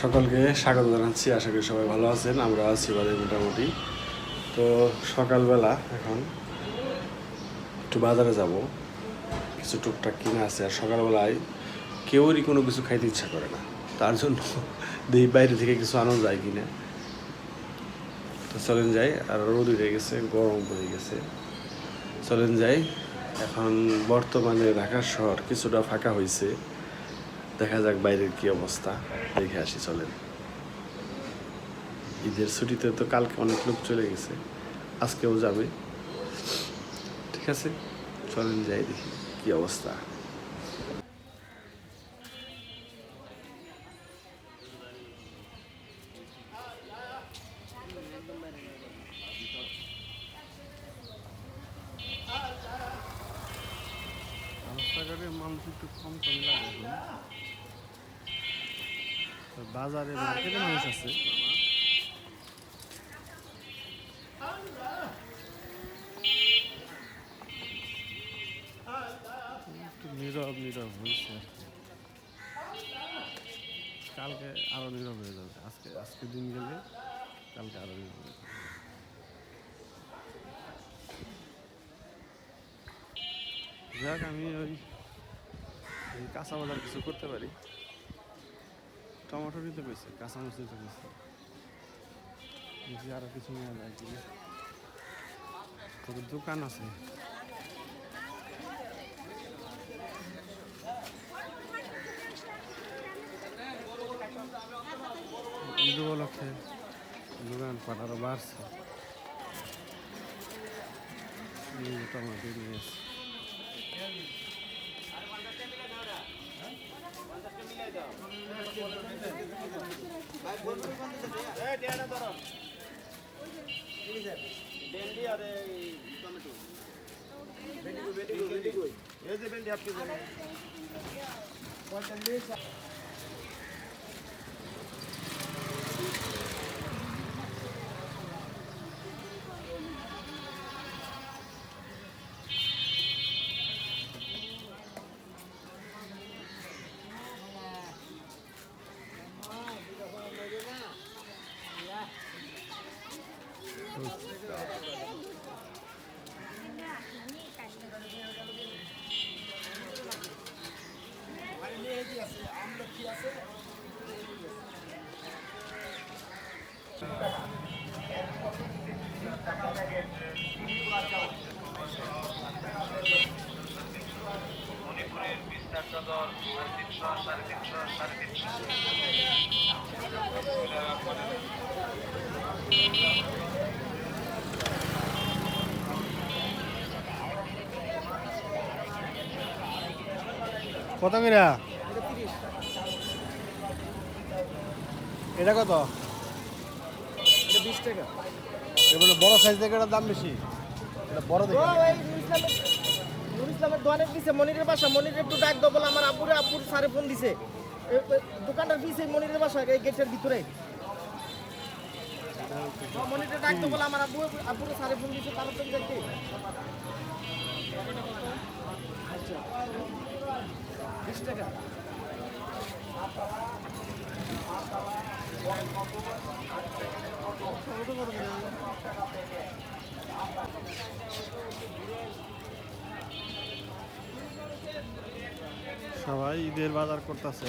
সকলকে স্বাগত জানাচ্ছি, আশা করি সবাই ভালো আছেন, আমরা আছি বাদে মোটামুটি। তো সকালবেলা এখন একটু বাজারে যাব, কিছু টুকটাক কিনে আছে, আর সকালবেলায় কেউরই কোনো কিছু খাইতে ইচ্ছা করে না। তার জন্য দেখি বাইরে থেকে কিছু আনা যায় কিনা। তো চলেন যাই, আর রোদ উঠে গেছে, গরম পড়ে গেছে। চলেন যাই, এখন বর্তমানে ঢাকা শহর কিছুটা ফাঁকা হয়েছে দেখা যাক বাইরের কি অবস্থা। দেখে আসি, চলেন। ঈদের ছুটিতে তো কালকে অনেক লোক চলে গেছে, আজকেও যাবে। ঠিক আছে, চলেন যাই দেখি কি অবস্থা। রাস্তাঘাটের মানুষ একটু কম কম লাগে বাজারে মার্কেটে মানুষ আছে। নীরব নীরব হয়েছে। কালকে আরও নীরব হয়ে যাবে। আজকে আজকে দিন গেলে কালকে আরও নীরব হয়ে যাবে। যাক, আমি ওই কাঁচা বাজার কিছু করতে পারি? টমেটো নিতে পেয়েছে কাঁচা মাছ নিতে পেয়েছে। আরও কিছু নেওয়া যায় কিনা। দোকান আছে। ঈদ উপলক্ষে দোকান পাট ভেন্ডি ভেন্ডি এই যে ভেন্ডি নিয়ে এসছে। মণিপুরের বিস্তার সদর তিনশো সাড়ে তিনশো সাড়ে তিনশো। কত করে? এটা কত? এটা বিশ টাকা। এগুলো বড় সাইজ থেকে এটার দাম বেশি। এটা বড় দেখে। নুর ইসলামের দিছে মনিরের বাসা। মনিরের একটু ডাক দাও বলে আমার আব্বুরে আব্বুর সারে ফোন দিছে। দোকানটার দিছে মনিরের বাসা এই গেটের ভিতরে। মনিরের ডাক দাও বলে আমার আব্বু আব্বুরে সারে ফোন দিছে তার দেখতে। আচ্ছা। সবাই ঈদের বাজার করতেছে।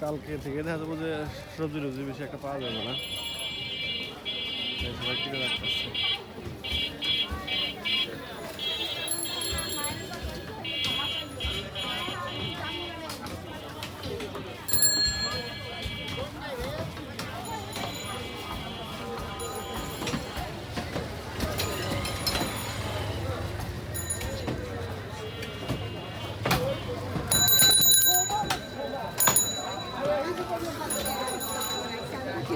কালকে থেকে দেখা যাব যে সবজি টবজি বেশি একটা পাওয়া যাবে না। সবাই কিনে রাখতেছে।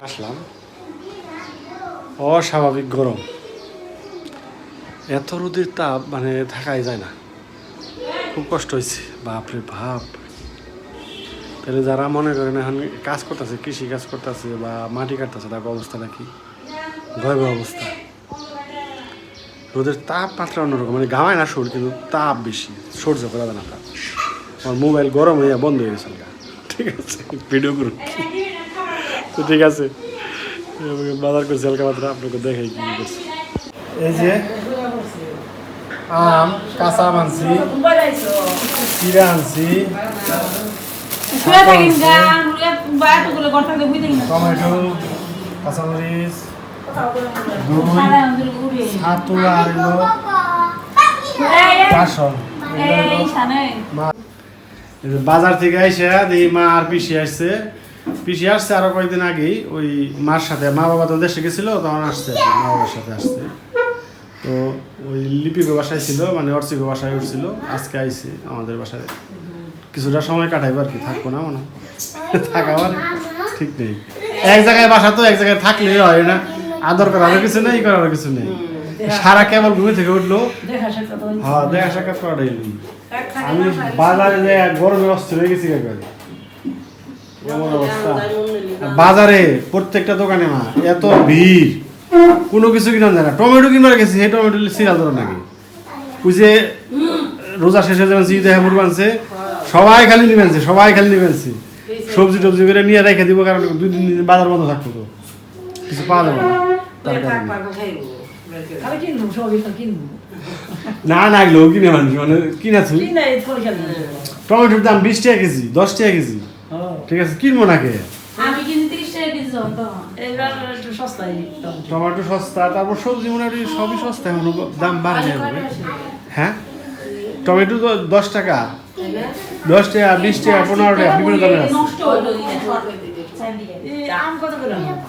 আসলাম। অস্বাভাবিক গরম। এত রোদের তাপ মানে থাকাই যায় না। খুব কষ্ট হয়েছে। বাপরে বাপ। তাহলে যারা মনে করেন এখন কাজ করতেছে, কৃষি কাজ করতেছে বা মাটি কাটতেছে, তার অবস্থাটা কি ভয়াবহ অবস্থা। রোদের তাপ তাপমাত্রা অন্যরকম। মানে গামায় না সুর কিন্তু তাপ বেশি। সহ্য করা না তাপ আমার মোবাইল গরম হয়ে বন্ধ হয়ে গেছে। ঠিক আছে ভিডিও করুন। তো ঠিক আছে। বাজার করছি হালকা মাত্রা আপনাকে দেখাই কি করছি। এই যে আম কাঁচা আম আনছি চিরা আনছি টমেটো কাঁচামরিচ দই আর এই এই। বাজার থেকে আইসে দেখি মা আর পিসি আসছে। পিসি আসছে আরও কয়েকদিন আগেই ওই মার সাথে মা বাবা তো দেশে গেছিল তখন আসছে মা বাবার সাথে আসছে। তো ওই লিপিকে বাসায় ছিল মানে অর্চিকে বাসায় উঠছিল আজকে আইছে আমাদের বাসায়। কিছুটা সময় কাটাইবো আর কি থাকব না মনে। থাকা মানে ঠিক নেই। এক জায়গায় বাসা তো এক জায়গায় থাকলে হয় না। আদর করারও কিছু নেই করারও কিছু নেই। সারা কেবল ঘুমে থেকে উঠল। হ্যাঁ দেখা সাক্ষাৎ করাটাই আমি বাজারে গরমে অস্থির হয়ে গেছি একবারে। এমন অবস্থা। বাজারে প্রত্যেকটা দোকানে মা এত ভিড়। কোনো কিছু কিনা যায় না। টমেটো কিনবার গেছি সেই টমেটো সিরিয়াল ধরো নাকি। ওই যে রোজা শেষে যেমন সি দেহে মুরবানছে সবাই খালি নিবেনছে সবাই খালি নিবেনছে সবজি টবজি করে নিয়ে রেখে দিব কারণ দুই তিন দিন বাজার বন্ধ থাকতো তো। কিছু পাওয়া যাবে না। তার কারণে না না এগুলো কিনে মানুষ মানে কিনেছি। টমেটোর দাম বিশ টাকা কেজি দশ টাকা কেজি। ঠিক আছে কিনবো না কে আমি কিনি তিরিশ টাকা কেজি এবার সস্তায় টমেটো। টমেটো সস্তা তারপর সবজি মোটামুটি সবই সস্তা এখন দাম বাড়ে না হ্যাঁ? টমেটো তো দশ টাকা। দশ টাকা বিশ টাকা পনেরো টাকা বিভিন্ন দামের আছে।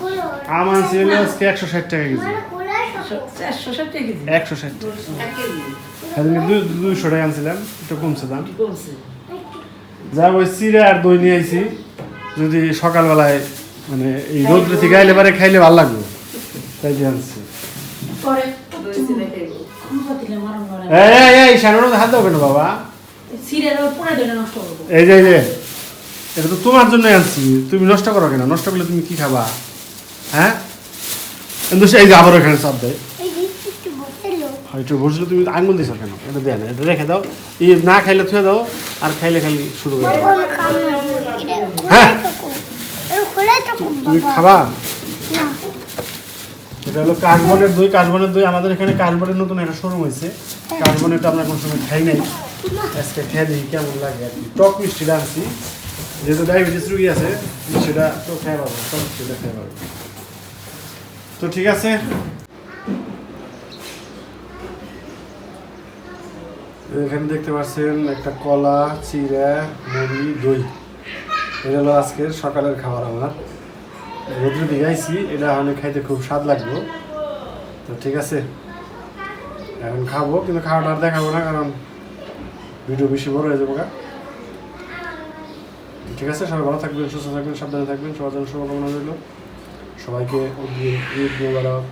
হয়ে আম আনছি হলো আজকে একশো ষাট টাকা কেজি। ষাট। টাকা একশো ষাট টাকা দুইশো টাকা আনছিলাম একটু কমছে দাম। কমছে। যা ওই চিড়ে আর দই নিয়ে আইছি যদি সকালবেলায় মানে এই রোদ্রে থেকে আইলে পারে খাইলে ভালো লাগবে। তাই দিয়ে আনছি। এই হাত দেবে না বাবা? এই যে যে এটা তো তোমার জন্য আনছি। তুমি নষ্ট করো কেন? নষ্ট করলে তুমি কি খাবা? হ্যাঁ? কিন্তু এই যে আবার এখানে চাপ দেয়। একটু বসলে তুমি আঙুল দিছো কেন? এটা দেয় না এটা রেখে দাও। এই না খাইলে থুয়ে দাও, আর খাইলে খালি শুরু করে দাও। হ্যাঁ? তুমি খাবা? এটা হলো কাশবনের দই কাশবনের দই আমাদের এখানে কাশবনের নতুন একটা শোরুম হয়েছে। কাশবনেরটা আমরা কোনো সময় খাই নাই। আজকে খেয়ে দিই কেমন লাগে আর কি। টক মিষ্টিটা আনছি। যেহেতু ডায়াবেটিস রুগী আছে, মিষ্টিটা তো খেয়ে পাবো, টক মিষ্টিটা খেয়ে পাবো। তো ঠিক আছে এখানে দেখতে পাচ্ছেন একটা কলা, চিড়া, মুড়ি, দই। এটা হলো আজকের সকালের খাবার আমার। রোদ্রে দিকে আইছি এটা অনেক খাইতে খুব স্বাদ লাগল তো ঠিক আছে, এখন খাব, কিন্তু খাওয়াটা আর দেখাবো না, কারণ ভিডিও বেশি বড় হয়ে যাব। ঠিক আছে, সবাই ভালো থাকবেন, সুস্থ থাকবেন, সাবধানে থাকবেন, সবার জন্য শুভকামনা রইল। সবাইকে, ঈদ মোবারক।